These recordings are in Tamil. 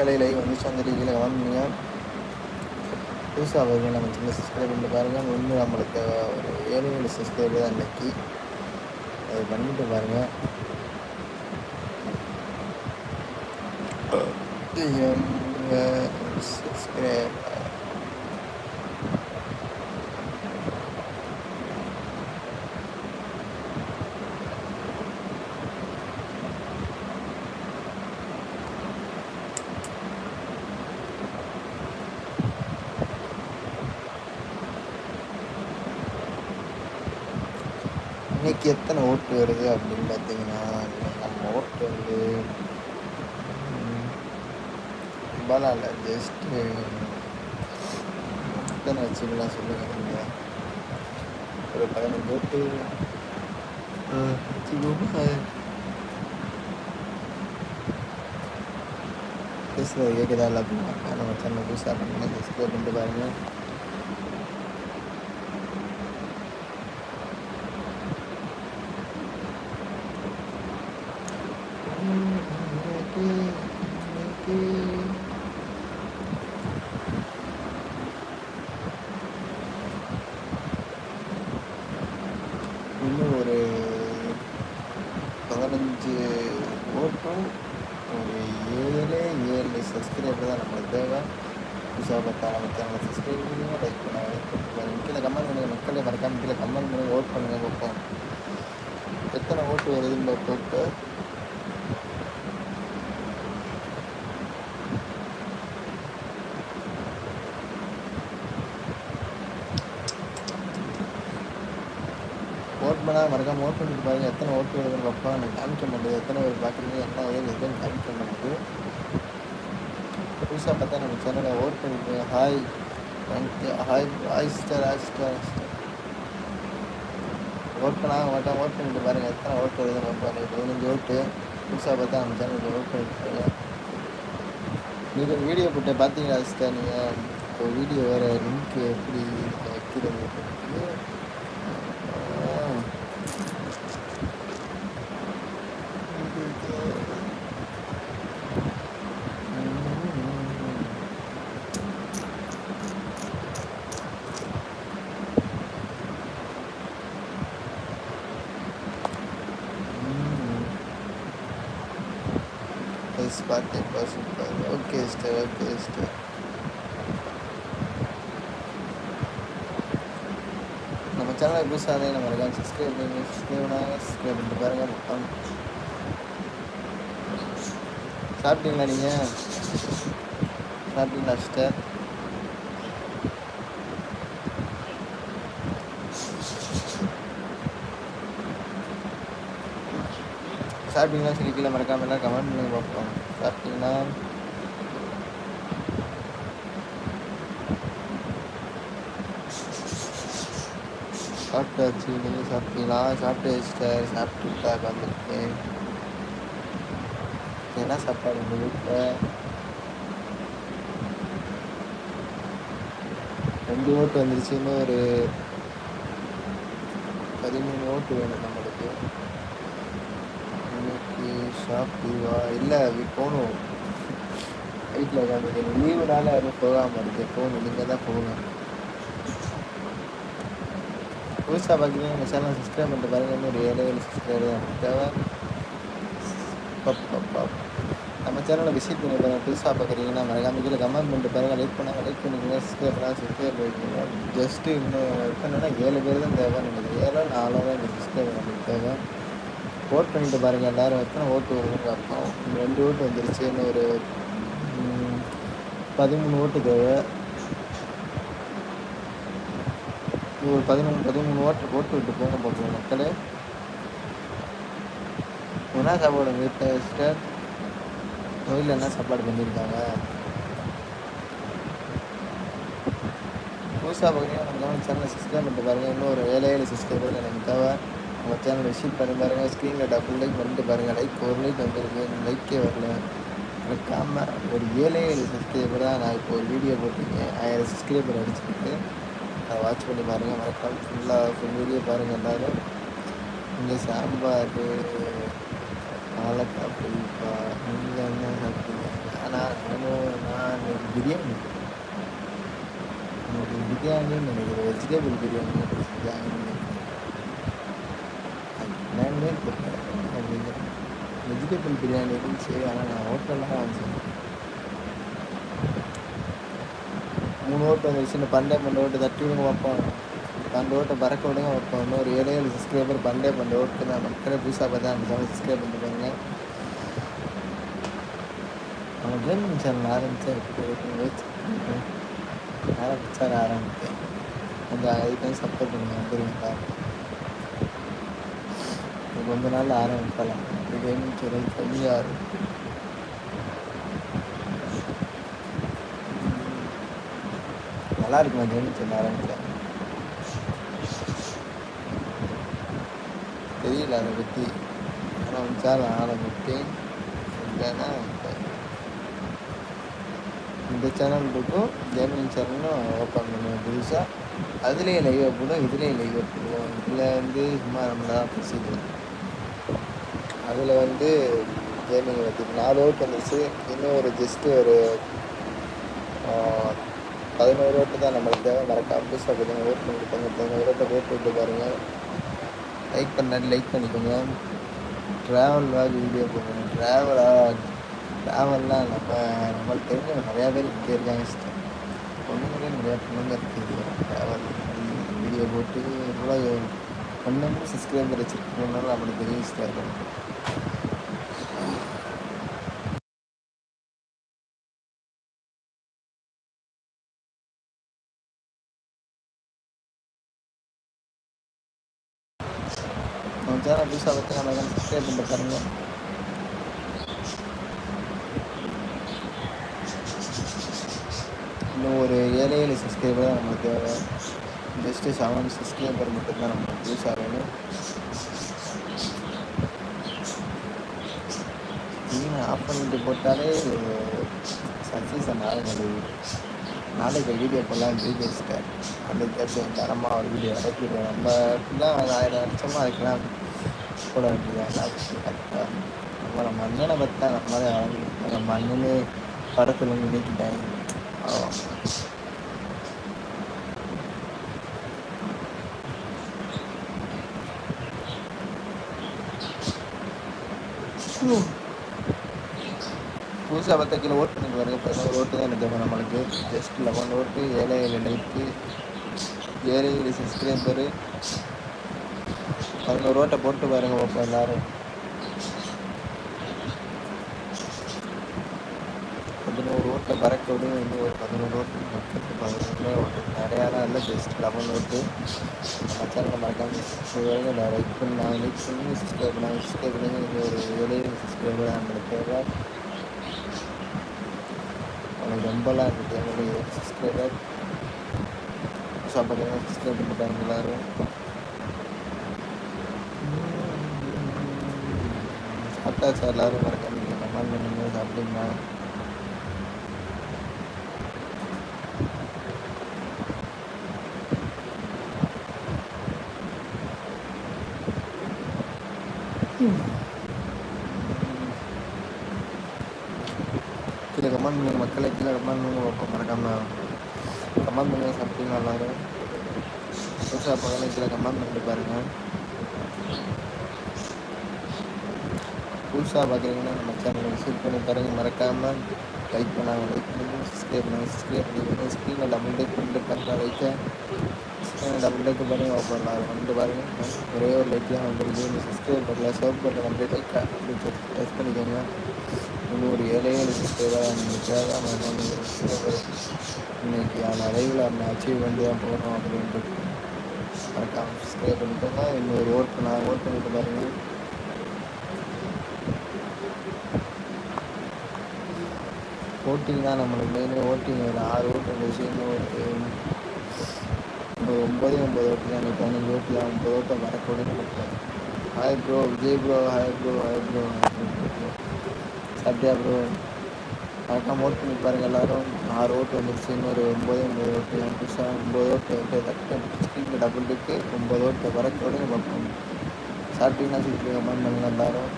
மக்களை வந்து சொல்லி கீழே கமெண்ட் புதுசாக வருங்க நம்ம சின்ன சப்ஸ்கிரைப் பண்ணி பாருங்கள். ஒன்று நம்மளுக்கு ஒரு ஏழு ஏழு சப்ஸ்கிரைப் தான் இன்றைக்கி அது பண்ணிட்டு பாருங்கள். சப்ஸ்கிரைப் இன்னைக்கு எத்தனை ஓட்டு வருது அப்படின்னு பார்த்தீங்கன்னா நம்ம ஓட்டு வந்து பலம் இல்லை ஜஸ்ட்டு எத்தனை வச்சுக்கலாம் சொல்லுங்க நீங்கள் ஒரு பதினஞ்சு ஓட்டு வச்சுக்கோங்க பேசுகிறது கேட்குதா எல்லாத்தையும் நம்ம சேனல் புதுசாக பண்ணி சப்ஸ்கிரைப் பண்ணிட்டு பாருங்கள் இன்னும் ஒரு பதினஞ்சு ஓட்டும் ஒரு ஏழு ஏழு சப்ஸ்கிரைபர் தான் நம்மளுக்கு தேவை புதுசாக பார்த்தா நம்ம சேனலை சப்ஸ்கிரைப் பண்ணுங்க லைக் பண்ணுங்க கீழே கமெண்ட் பண்ணுங்கள் மக்களை மறக்காம கீழே கமெண்ட் பண்ணுங்க ஓட் பண்ணுங்க பார்ப்போம் எத்தனை ஓட்டு வருதுன்னு பார்ப்போம் ஓட் பண்ணால் மறக்காம ஓட் பண்ணிட்டு பாருங்க. எத்தனை ஓட்டு வருதுன்னு பார்ப்போம். எனக்கு காமிக்க மாட்டேது எத்தனை பேர் பார்க்குறீங்க எத்தனை ஏது எதுன்னு காமிக்க மாட்டேது புதுசாக பார்த்தா நம்ம சேனலை ஓட் பண்ணிட்டு hi thank you hi hi star hi star vote பண்ணாங்க மாட்டோம் ஓட் பண்ணிட்டு பாருங்க. எத்தனை ஓட்டு வருதுன்னு பார்ப்போம் எனக்கு பதினஞ்சு ஓட்டு புதுசாக பார்த்தா நம்ம சேனலில் ஓட் பண்ணிட்டு பாருங்க நீங்கள் வீடியோ போட்டு பார்த்தீங்களா சிஸ்டர் நீங்கள் இப்போ வீடியோ வேறு லிங்க் எப்படி வைக்கிறது? பார்த்து super okay sister okay sister நம்ம சேனலை புதுசாக நம்ம இருக்காங்க சப்ஸ்கிரைப் பண்ணி சப்ஸ்கிரைப் பண்ணாங்க சப்ஸ்கிரைப் பண்ணிட்டு பாருங்க மொத்தம். சாப்பிட்டீங்களா நீங்கள் சாப்பிட்டீங்களா சிஸ்டர் சாப்பிட்டீங்களா சொல்லி கீழே மறக்காம எல்லாம் கமெண்ட் பண்ணி பார்ப்போம் சாப்பிட்டீங்களா சாப்பிட்டாச்சு நீங்கள் சாப்பிட்டீங்களா சாப்பிட்டு சிஸ்டர் சாப்பிட்டுட்டா வந்துருக்கேன் என்ன சாப்பாடு உங்கள் வீட்டில் ரெண்டு ஓட்டு வந்துருச்சு இன்னும் ஒரு பதிமூணு ஓட்டு வேணும் நம்மளுக்கு ஷாப் லீவா இல்லை போகணும். வீட்டில் உட்காந்து லீவுனால எதுவும் போகாமல் இருக்கு. போகணும். நீங்கள் தான் போகணும். புதுசாக பார்க்குறீங்க எங்கள் சேனல் சப்ஸ்கிரைப் பண்ணிட்டு பாருங்கள் இன்னும் ஒரு ஏழு ஏழு சப்ஸ்கிரைபர் தான் தேவை நம்ம சேனலை விசிட் பண்ணி பாருங்கள் புதுசாக பார்க்குறீங்கன்னா மறக்காம கீழே கமெண்ட் பண்ணிட்டு பாருங்கள் லைக் பண்ணாங்க. லைக் பண்ணிக்கோங்க. சப்ஸ்கிரைப் பண்ணால் சப்ஸ்கிரைப் பண்ணிக்கோங்க. ஜஸ்ட்டு இன்னும் என்னன்னா ஏழு பேர் தான் தேவை நமக்கு ஏழோ நாலோ தான் இந்த சப்ஸ்கிரைப் நமக்கு தேவை. ஓட் பண்ணிட்டு பாருங்கள் எல்லோரும் எத்தனை ஓட்டு வருதுன்னு பார்ப்போம். ரெண்டு ஓட்டு வந்துருச்சு இன்னும் ஒரு பதிமூணு ஓட்டு தேவை ஒரு பதிமூணு பதிமூணு ஓட்டு ஓட்டு விட்டு போங்க பார்ப்போம் மக்களே. என்ன சாப்பாடு வீட்டில் சிஸ்டர் கோயிலில் என்ன சாப்பாடு பண்ணியிருக்காங்க? புதுசாக பார்த்தீங்கன்னா நம்ம சேனலை சப்ஸ்கிரைப் பண்ணிட்டு பாருங்கள் இன்னும் ஒரு ஏழை ஏழு சப்ஸ்கிரைபர் எனக்கு தேவை. நம்ம சேனல் விசிட் பண்ணி பாருங்கள் ஸ்க்ரீனில் டபுள் லைக் பண்ணிட்டு பாருங்கள் லைக் ஒரு லைக் வந்திருக்கு லைக்கே வரல. மறக்காம ஒரு ஏழை ஏழு சப்ஸ்கிரைபர் தான் நான் இப்போ ஒரு வீடியோ போட்டிருக்கேன். ஆயிரம் சப்ஸ்கிரைபர் அடிச்சிருக்கு. அதை வாட்ச் பண்ணி பாருங்கள் மறக்காம ஃபுல்லாக ஃபுல் வீடியோ பாருங்கள் எல்லோரும். இங்கே சாம்பார் வாழைக்காய் பிடிப்பா நீங்கள் என்ன சாப்பிட்டீங்க ஆனால் நானும் பிரியாணி. இன்னைக்கு பிரியாணின்னு நினைக்கிறேன். வெஜிடபிள் பிரியாணி என்னன்னு தெரியல வெஜிடபிள் பிரியாணி இருந்துச்சு ஆனால் நான் ஹோட்டலில் தான் வாங்கிச்சேன் மூணு ஓட்டு வந்துருச்சு இந்த பண்டே பண்ட ஓட்டு தட்டி விடுங்க வைப்போம் பண்ட ஓட்டை பறக்க விடுங்க வைப்போம் இன்னொரு ஏழு ஏழு சப்ஸ்கிரைபர் பண்டே பண்ட ஓட்டு தான் மக்களே புதுசாக பார்த்தா அந்த சேனல் சப்ஸ்கிரைப் பண்ணிட்டு அவன் கேமிங் சேனல் ஆரம்பித்தா ஆரம்பிச்சா ஆரம்பித்தேன் கொஞ்சம் அதுக்கு சப்போர்ட் பண்ணுங்க வந்துருங்க கொஞ்ச நாள் ஆரம்பிக்கலாம். இதேன்னு சேனல் கம்மியாக நல்லா இருக்குமா கேமிங் சேனல் ஆரம்பிக்கலாம் தெரியல அதை பற்றி ஆரம்பித்தால் ஆரம்பித்தேன். இல்லைன்னா இந்த சேனல் இருக்கும் ஜெர்மன் சேனலும் ஓப்பன் பண்ணுவேன் புதுசாக அதுலேயும் லைவ் போடுவோம் இதுலேயும் லைவ் போடுவோம் இதில் வந்து சும்மா நம்ம தான் பேசிக்கலாம். அதில் வந்து கேமிங் பற்றி நாலு ஓட்டு வந்துச்சு இன்னும் ஒரு ஜஸ்ட்டு ஒரு பதினோரு ஓட்டு தான் நம்மளுக்கு தேவை. மறக்காம புதுசாக ரோட் பண்ணி கொடுப்பாங்க பதினோரு ஓட்டை ஓட்டு விட்டு பாருங்கள் லைக் பண்ணாடி லைக் பண்ணிக்கோங்க. ட்ராவல் வாக் வீடியோ போடுங்க ட்ராவலாக ட்ராவல்லாம் நம்ம நம்மளுக்கு தெரிஞ்ச நிறையா பேர் இங்கே இருக்காங்க சிஸ்டர் பொண்ணுங்களே நிறையா பொண்ணுங்க இருக்குது ட்ராவல் வீடியோ போட்டு எவ்வளோ ஒன்று சப்ஸ்கிரைபர் வச்சுருக்கோம்னாலும் நம்மளுக்கு தெரியும் இருக்கும் யாரும் புதுசாக பார்த்து நம்ம சப்ஸ்கிரைப் பண்ணி பாருங்க இன்னும் ஒரு ஏழு ஏழு சப்ஸ்கிரைபர் தான் நம்மளுக்கு தேவை ஜஸ்ட்டு செவன் சப்ஸ்கிரைபர் மட்டும்தான் நம்மளுக்கு புதுசாக வேணும் ஸ்க்ரீனை ஆஃப் பண்ணிட்டு போட்டாலே சக்ஸஸ் ஆக நாளைக்கு வீடியோ போடலாம் பேசிட்டேன் அந்த தரமாக ஒரு வீடியோ இறக்கிடுவோம் நம்ம தான் ஆயிரம் லட்சமாக இருக்கலாம் போட வேண்டியதான் கரெக்டாக நம்ம நம்ம அண்ணனை பார்த்தா நம்ம தான் வளர்ந்து நம்ம அண்ணனே படத்தில் நினைக்கிட்டேன் புதுசாக பத்து கிலோ ஓட்டு பண்ணி பாருங்க பதினோரு ஓட்டு தான் எனக்கு நம்மளுக்கு ஜஸ்ட் லெவன் ஓட்டு ஏழை ஏழு லைக்கு ஏழை ஏழு சப்ஸ்கிரைபரு பதினோரு ஓட்டை போட்டு பாருங்க பாப்பா எல்லாரும். பதினோரு ஓட்டை பறக்க விடுங்க. இன்னும் ஒரு பதினோரு ஓட்டு மக்களுக்கு பதினோரு ஓட்டு நிறையாலாம் இல்லை பெஸ்ட் லெவன் ஓட்டு அச்சாரம் சேனலில் மறக்காம நான் லைக் பண்ணி நான் லைக் பண்ணி சிஸ்டர் பண்ணாங்க சப்ஸ்கிரைப் பண்ணி ஒரு ஏழு சிஸ்டர் நம்மளுக்கு தேவை அவனுக்கு ரொம்பலாம் இருக்குது என்னுடைய சப்ஸ்கிரைபர் சாப்பிட்றேன் சிஸ்டர் பண்ணிட்டாங்க எல்லோரும். சாப்பிட்டாச்சா எல்லோரும் மறக்காமல் முடியும் கமெண்ட் பண்ணுங்க சாப்பிட்டீங்களா கீழே கமெண்ட் பண்ணுங்க மக்களை கீழே கமெண்ட் பண்ணுங்க மறக்காம. கமெண்ட் பண்ணுங்க சாப்பிட்டீங்களா எல்லாரும்? புதுசாக பார்க்கலாம் கீழே கமெண்ட் பண்ணிட்டு பாருங்கள் புதுசாக பார்க்குறீங்கன்னா நம்ம சேனலை விசிட் பண்ணி பாருங்கள் மறக்காமல் லைக் பண்ணாங்க லைக் பண்ணுங்கள் சப்ஸ்கிரைப் பண்ணுங்கள் சப்ஸ்கிரைப் பண்ணிக்கோங்க. ஸ்க்ரீனில் டபுள் டேக் பண்ணிட்டு பாருங்கள் வைக்க ஸ்க்ரீனில் டபுள் டேக் பண்ணி ஓப்பன் ஆகும் வந்து பாருங்கள் ஒரே ஒரு லைக் தான் வந்துருக்கு இந்த சப்ஸ்கிரைப் பண்ணல சர்வ் பண்ண கம்ப்ளீட் லைக் அப்படி டச் பண்ணிக்கோங்க. இன்னும் ஒரு ஏழை ஏழு சப்ஸ்கிரைபர் நீங்கள் தேவை இன்னைக்கு அந்த லைவில் அந்த அச்சீவ்மெண்ட் தான் போகிறோம் அப்படின்ட்டு. மறக்காமல் சப்ஸ்கிரைப் பண்ணிக்கோங்க. இன்னொரு ஓட் பண்ண ஓட் பண்ணிட்டு பாருங்கள் ஓட்டிங் தான் நம்மளுக்கு மெயினாக ஓட்டிங் ஒரு ஆறு ஓட்டு இருந்துச்சு இன்னும் ஒரு ஒம்பது ஒம்பது ஓட்டு தான் பதினஞ்சு ஓட்டில் ஒம்பது ஓட்டை வரக்கூடாது கொடுத்தேன் hi bro Vijay bro hi bro hi bro சாப்பிட்டியா ப்ரோ கரெக்டாக ஓட் பண்ணி பாருங்கள் எல்லோரும். ஆறு ஓட்டு வந்துருச்சு. இன்னொரு ஒம்பது ஒம்பது ஓட்டு. புதுசாக ஒம்பது ஓட்டு வந்து கரெக்டாக ஸ்க்ரீனில் டபுள் இருக்கு. ஒம்பது ஓட்டு வரக்கூடாது பார்ப்போம் சாப்பிட்டீங்கன்னா சீக்கிரம் கமெண்ட் பண்ணுங்கள் எல்லோரும்?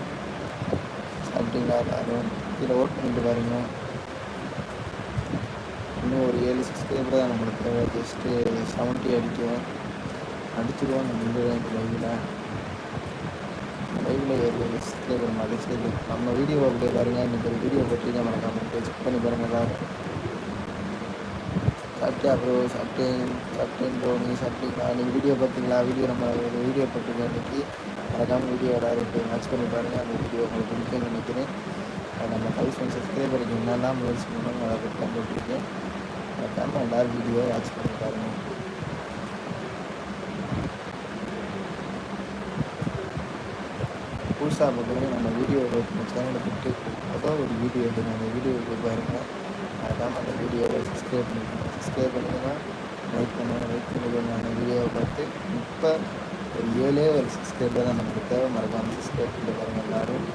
சாப்பிட்டீங்களா எல்லோரும்? கீழே ஓட் பண்ணிட்டு பாருங்கள் இன்னும் ஒரு ஏழு சப்ஸ்கிரைபர் தான் நம்மளுக்கு தேவை. ஜஸ்ட்டு செவன்ட்டி அடிக்கும். அடிச்சிடுவோம். நம்ம இந்த லைவில் லைவில் ஏழு சப்ஸ்கிரைபர் அடிச்சு நம்ம வீடியோ அப்படியே பாருங்கள் இன்றைக்கி ஒரு வீடியோ போட்டிருக்கேன் மறக்காம செக் பண்ணி பாருங்கள் எல்லாரும். சாப்பிட்டியா ப்ரோ சாப்பிட்டேன். சாப்பிட்டேன் ப்ரோ நீங்கள் சாப்பிட்டீங்களா? நீங்கள் வீடியோ பார்த்தீங்களா? வீடியோ நம்ம ஒரு வீடியோ போட்டிருக்கோம் இன்றைக்கி மறக்காமல் வீடியோ எல்லாரும் போய் மேட்ச் பண்ணி பாருங்கள் அந்த வீடியோ உங்களுக்கு பிடிக்கும்னு நினைக்கிறேன். நம்ம தௌசண்ட் சப்ஸ்கிரைபருக்கு என்னெல்லாம் முயற்சி பண்ணணும் அதை பற்றி போட்டிருக்கேன் மறக்காமல் எல்லோரும் வீடியோவை வாட்ச் பண்ணி பாருங்கள் புதுசாக பார்த்தீங்கன்னா நம்ம வீடியோ நம்ம சேனலை விட்டு ஏதோ ஒரு வீடியோ எடுங்க அந்த வீடியோவுக்கு பாருங்கள் மறக்காமல் அந்த வீடியோவை சப்ஸ்கிரைப் பண்ணிக்கணும் சப்ஸ்கிரைப் பண்ணிங்கன்னா லைக் பண்ணுவேன் லைக் பண்ணிக்கோங்க அந்த வீடியோவை பார்த்து இப்போ ஒரு ஏழே ஒரு சப்ஸ்கிரைபர் தான் நமக்கு தேவை. மறக்காமல் சப்ஸ்கிரைப் பண்ணி பாருங்கள் எல்லோரும்.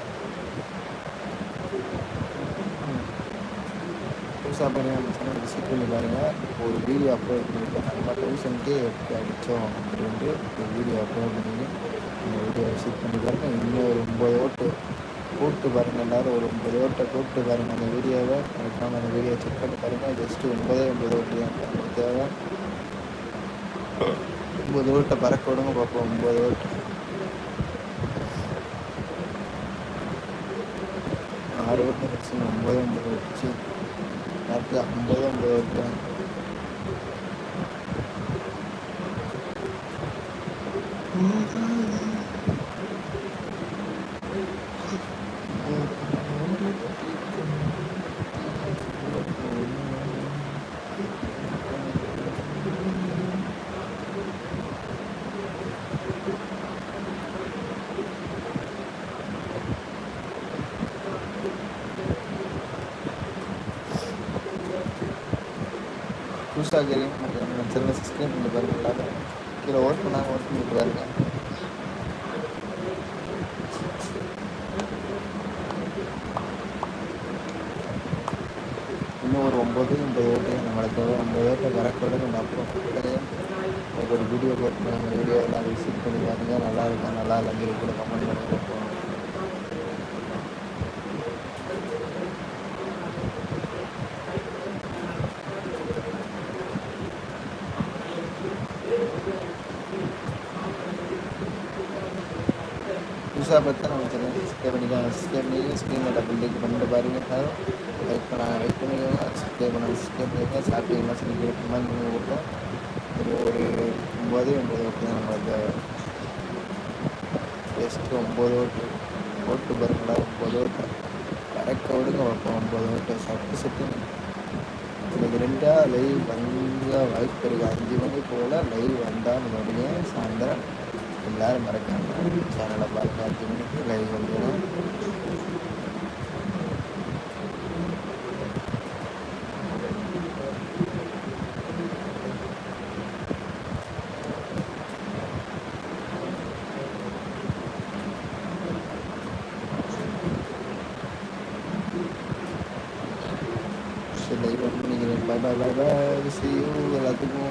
புதுசாக பண்ணி விசிட் பண்ணி பாருங்கள் ஒரு வீடியோ அப்லோட் பண்ணியிருக்கேன் நம்ம தௌசண்ட்கே எப்படி அடித்தோம் அப்படின்ட்டு ஒரு வீடியோ அப்லோட் பண்ணி அந்த வீடியோ விசிட் பண்ணி பாருங்கள் இன்னும் ஒரு ஒம்பது ஓட்டு கூப்பிட்டு பாருங்கள் எல்லோரும். ஒரு ஒம்பது ஓட்டை கூப்பிட்டு பாருங்கள் அந்த வீடியோவை கரெக்டாக அந்த வீடியோ செக் பண்ணி பாருங்கள் ஜஸ்ட்டு ஒம்பதே ஒம்பது ஓட்டு தான் நமக்கு தேவை. ஒம்பது ஓட்டை பறக்க விடுங்க பார்ப்போம். ஒம்பது ஓட்டு. ஆறு ஓட்டு வச்சு ஒம்பது ஒம்பது வச்சு கரெக்டாக ஒம்பது ஒம்பது ஓட்டு புதுசாக கேள்வி நம்ம சின்ன ஸ்க்ரீன் பண்ணி பாருங்கள் எல்லாரும் கீழே ஓட் பண்ணாங்க ஓட் பண்ணிட்டு பாருங்க இன்னும் ஒரு ஒம்பது ஒம்பது ஓட்டு நம்மளுக்கு ஒம்பது ஓட்டை கரெக்டாக நம்ம அப்புறம் ஒரு வீடியோ போட்டு நம்ம வீடியோ எல்லாம் விசிட் பண்ணி பாருங்க. நல்லா இருக்கா நல்லா இல்லைங்கிற கூட கமெண்ட் பண்ணி கொடுப்போம் புதுசாக பார்த்தா நம்ம சேனல் சப்ஸ்கிரைப் பண்ணிக்கலாம் சப்ஸ்கிரைப் பண்ணி ஸ்க்ரீனில் பாருங்கள் கிளிக் பண்ணிட்டு பாருங்க எல்லாரும் லைக் பண்ண லைக் பண்ணிக்கோங்க சப்ஸ்கிரைப் பண்ண சப்ஸ்கிரைப் பண்ணிக்கோங்க சாப்பிட்டீங்கன்னா சொல்லி கமெண்ட் பண்ணி கொடுப்போம் ஒரு ஒரு ஒம்பது ஒம்பது ஓட்டு தான் நம்மளுக்கு ஜஸ்ட்டு ஒம்பது ஓட்டு ஓட்டு பாருங்களா ஒம்பது ஓட்டு கரெக்டாக ஓடுங்க வைப்போம் ஒம்பது ஓட்டு சட்டு சட்டு இன்னைக்கு ரெண்டாக லைவ் வந்து வாய்ப்பு இருக்குது அஞ்சு மணி போல் லைவ் வந்தால் மறுபடியும் சாயந்தரம் எல்லோரும் மறக்காமல் சேனலை பார்க்க அஞ்சு மணிக்கு லைவ் la la la,